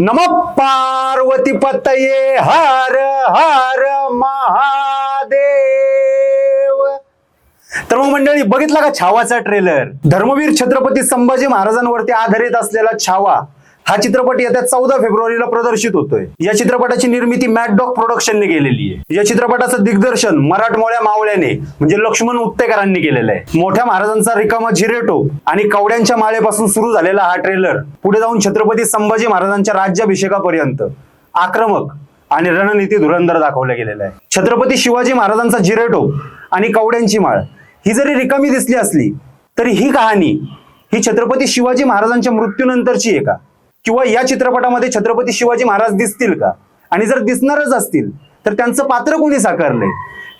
नम पार्वती पतये हर हर महादेव. तर मग मंडळी बघितला का छावाचा ट्रेलर धर्मवीर छत्रपती संभाजी महाराजांवरती आधारित असलेला छावा. हा चित्रपट येत्या चौदा फेब्रुवारीला प्रदर्शित होतोय. या चित्रपटाची निर्मिती मॅकडॉक प्रोडक्शनने केलेली आहे. या चित्रपटाचं दिग्दर्शन मराठमोळ्या मावळ्याने म्हणजे लक्ष्मण उत्तेकरांनी केलेलं आहे. मोठ्या महाराजांचा रिकामा झिरेटो आणि कवड्यांच्या माळेपासून सुरू झालेला हा ट्रेलर पुढे जाऊन छत्रपती संभाजी महाराजांच्या राज्याभिषेकापर्यंत आक्रमक आणि रणनीती धुरंधर दाखवला गेलेला आहे. छत्रपती शिवाजी महाराजांचा जिरेटो आणि कवड्यांची माळ ही जरी रिकामी दिसली असली तरी ही कहाणी ही छत्रपती शिवाजी महाराजांच्या मृत्यूनंतरची आहे का? किंवा या चित्रपटामध्ये छत्रपती शिवाजी महाराज दिसतील का? आणि जर दिसणारच असतील तर त्यांचं पात्र कोणी साकारलंय?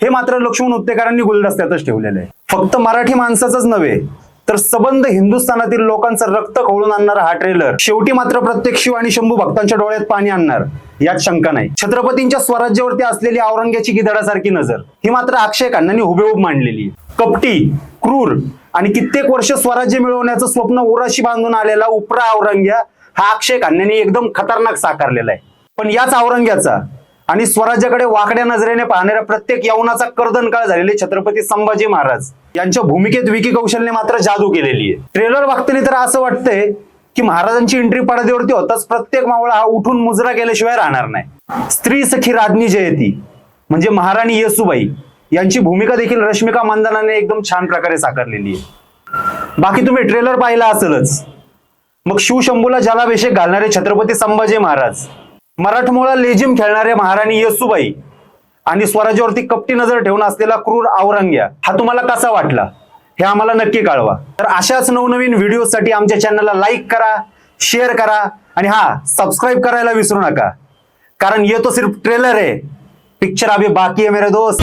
हे मात्र लक्ष्मण उत्तेकरांनी गुलदस्त्यातच ठेवलेलं आहे. फक्त मराठी माणसाचंच नव्हे तर सबंध हिंदुस्थानातील लोकांचं रक्त खवळून आणणारा हा ट्रेलर शेवटी मात्र प्रत्येक शिव आणि शंभू भक्तांच्या डोळ्यात पाणी आणणार यात शंका नाही. छत्रपतींच्या स्वराज्यावरती असलेली औरंग्याची गिधडासारखी नजर ही मात्र अक्षय खन्नांनी हुबेहूब मांडलेली कपटी क्रूर आणि कित्येक वर्ष स्वराज्य मिळवण्याचं स्वप्न उराशी बांधून आलेला उपरा औरंग्या हा अक्षय खन्नांनी एकदम खतरनाक साकारलेला आहे. पण याच औरंग्याचा आणि स्वराज्याकडे वाकड्या नजरेने पाहणाऱ्या प्रत्येक यवनाचा कर्दनकाळ झालेले छत्रपती संभाजी महाराज यांच्या भूमिकेत विकी कौशलने मात्र जादू केलेली आहे. ट्रेलर बघताना तर असं वाटतंय की महाराजांची एंट्री पडद्यावरती होताच प्रत्येक मावळा हा उठून मुजरा केल्याशिवाय राहणार नाही. स्त्री सखी राज्ञी जयती म्हणजे महाराणी येसुबाई यांची भूमिका देखील रश्मिका मंदनाने एकदम छान प्रकारे साकारलेली आहे. बाकी तुम्ही ट्रेलर पाहिला असेलच. मग शिवशंभूला जलाभिषेक घालणारे छत्रपती संभाजी महाराज मराठमोळा लेझिम खेळणारे महाराणी येसुबाई आणि स्वराज्यावरती कपटी नजर ठेवून असलेला क्रूर औरंग्या हा तुम्हाला कसा वाटला? हे आम्हाला नक्की कळवा. तर अशाच नवनवीन व्हिडिओसाठी आमच्या चॅनलला लाईक करा शेअर करा आणि हा सबस्क्राईब करायला विसरू नका. कारण ये तो सिर्फ ट्रेलर आहे. पिक्चर अभी बाकी है मेरे दोस्त.